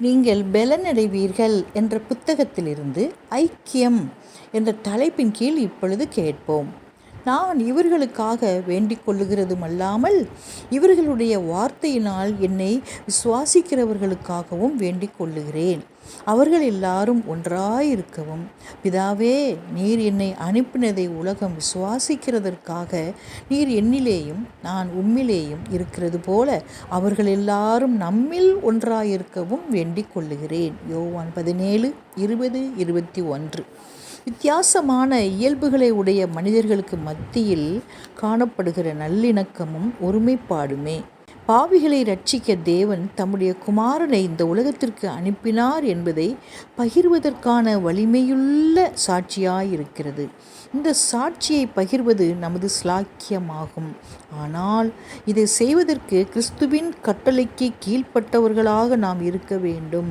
நீங்கள் பலனடைவீர்கள் என்ற புத்தகத்திலிருந்து ஐக்கியம் என்ற தலைப்பின் கீழ் இப்பொழுது கேட்போம். நான் இவர்களுக்காக வேண்டிக் கொள்ளுகிறதுமல்லாமல் இவர்களுடைய வார்த்தையினால் என்னை விசுவாசிக்கிறவர்களுக்காகவும் வேண்டிக் கொள்ளுகிறேன். அவர்கள் எல்லாரும் ஒன்றாயிருக்கவும் பிதாவே நீர் என்னை அனுப்பினதை உலகம் விசுவாசிக்கிறதற்காக நீர் என்னிலேயும் நான் உம்மிலேயும் இருக்கிறது போல அவர்கள் எல்லாரும் நம்மில் ஒன்றாயிருக்கவும் வேண்டிக் கொள்ளுகிறேன். யோவான் பதினேழு இருபது இருபத்தி ஒன்று. வித்தியாசமான இயல்புகளை உடைய மனிதர்களுக்கு மத்தியில் காணப்படுகிற நல்லிணக்கமும் ஒருமைப்பாடுமே. பாவிகளை ரட்சிக்க தேவன் தம்முடைய குமாரனை இந்த உலகத்திற்கு அனுப்பினார் என்பதை பகிர்வதற்கான வலிமையுள்ள சாட்சியாயிருக்கிறது. இந்த சாட்சியை பகிர்வது நமது ஸ்லாக்கியமாகும் ஆனால் இதை செய்வதற்கு கிறிஸ்துவின் கட்டளைக்கு கீழ்ப்பட்டவர்களாக நாம் இருக்க வேண்டும்.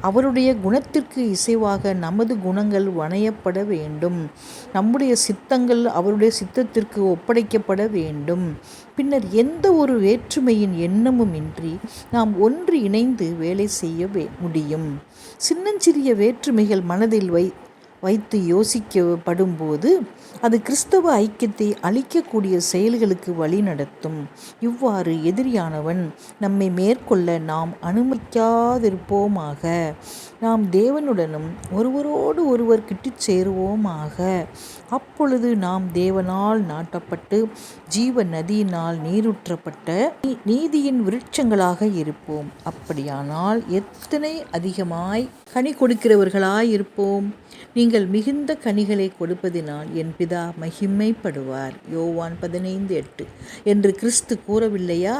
அவருடைய குணத்திற்கு இசைவாக நமது குணங்கள் வணையப்பட வேண்டும். நம்முடைய சித்தங்கள் அவருடைய சித்தத்திற்கு ஒப்படைக்கப்பட வேண்டும். பின்னர் எந்த ஒரு வேற்றுமையின் எண்ணமும் இன்றி நாம் ஒன்று இணைந்து வேலை செய்ய முடியும். சின்னஞ்சிறிய வேற்றுமைகள் மனதில் வை வைத்து யோசிக்கப்படும்போது அது கிறிஸ்தவ ஐக்கியத்தை அழிக்கக்கூடிய செயல்களுக்கு வழிநடத்தும் இவ்வாறு எதிரியானவன் நம்மை மேற்கொள்ள நாம் அனுமதிக்காதிருப்போமாக. நாம் தேவனுடனும் ஒருவரோடு ஒருவர் கிட்டு சேருவோமாக. அப்பொழுது நாம் தேவனால் நாட்டப்பட்டு ஜீவ நதியினால் நீரூற்றப்பட்ட நீதியின் விருட்சங்களாக இருப்போம். அப்படியானால் எத்தனை அதிகமாய் கனி கொடுக்கிறவர்களாய் இருப்போம் நீங்கள் நீங்கள் மிகுந்த கனிகளை கொடுப்பதினால் என் பிதா மகிமைப்படுவார். யோவான் பதினைந்து எட்டு. என்று கிறிஸ்து கூறவில்லையா?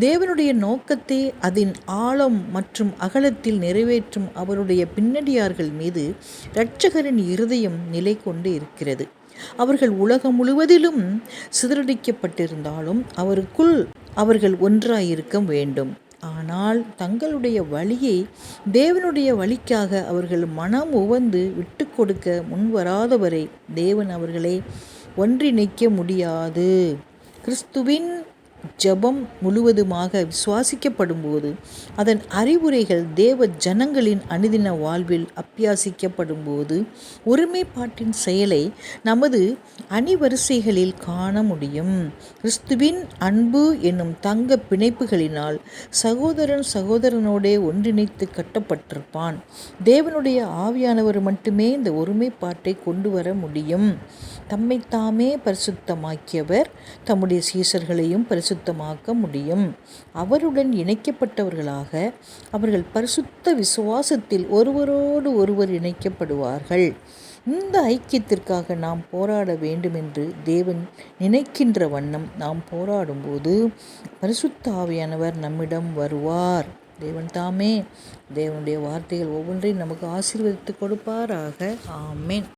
தேவனுடைய நோக்கத்தை அதன் ஆழம் மற்றும் அகலத்தில் நிறைவேற்றும் அவருடைய பின்னடியார்கள் மீது இரட்சகரின் இருதயம் நிலை கொண்டு இருக்கிறது. அவர்கள் உலகம் முழுவதிலும் சிதறடிக்கப்பட்டிருந்தாலும் அவருக்குள் அவர்கள் ஒன்றாயிருக்க வேண்டும். ஆனால் தங்களுடைய வழியை தேவனுடைய வழிக்காக அவர்கள் மனம் உவந்து விட்டு கொடுக்க முன்வராதவரை தேவன் அவர்களை ஒன்றிணைக்க முடியாது. கிறிஸ்துவின் ஜபம் முழுவதுமாக விசுவாசிக்கப்படும்போது அதன் அறிவுரைகள் தேவ ஜனங்களின் அனுதின வாழ்வில் அப்பியாசிக்கப்படும்போது ஒருமைப்பாட்டின் செயலை நமது அணிவரிசைகளில் காண முடியும். கிறிஸ்துவின் அன்பு என்னும் தங்க பிணைப்புகளினால் சகோதரன் சகோதரனோடே ஒன்றிணைத்து கட்டப்பட்டிருப்பான். தேவனுடைய ஆவியானவர் மட்டுமே இந்த ஒருமைப்பாட்டை கொண்டு வர முடியும். தம்மைத்தாமே பரிசுத்தமாக்கியவர் தம்முடைய சீசர்களையும் பரிசுத்தமாக்க முடியும். அவருடன் இணைக்கப்பட்டவர்களாக அவர்கள் பரிசுத்த விசுவாசத்தில் ஒருவரோடு ஒருவர் இணைக்கப்படுவார்கள். இந்த ஐக்கியத்திற்காக நாம் போராட வேண்டும் என்று தேவன் நினைக்கின்ற வண்ணம் நாம் போராடும்போது பரிசுத்த ஆவியானவர் நம்மிடம் வருவார். தேவன் தாமே. தேவனுடைய வார்த்தைகள் ஒவ்வொன்றையும் நமக்கு ஆசீர்வதித்து கொடுப்பாராக. ஆமேன்.